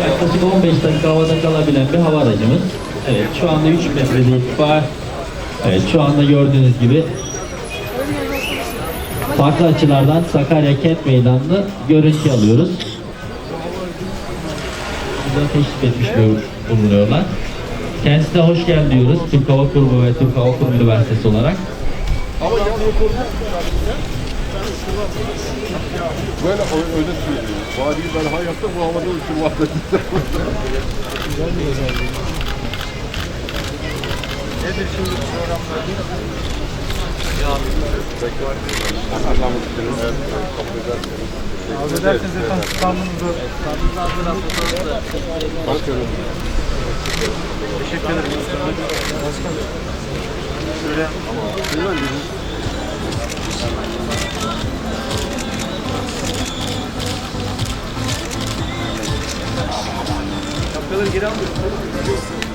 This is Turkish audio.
Yaklaşık 15 dakika havada kalabilen bir hava aracımız. Evet şu anda 3 metrede irtifa. Evet şu anda gördüğünüz gibi farklı açılardan Sakarya Kent Meydanı'nı görüntü alıyoruz. Burada teşrif etmiş bul- bulunuyorlar. Kendisine hoş geldin diyoruz. Türk Hava Kurumu ve Türk Hava Kurumu Üniversitesi olarak. Böyle öyle söylüyor. Vadiyi ben hayatta bu havada uçurmakta Arzu ederseniz efendim standınızı Bakıyorum. teşekkür ederim. Başkanım. Şöyle Şapkaları geri almıyoruz.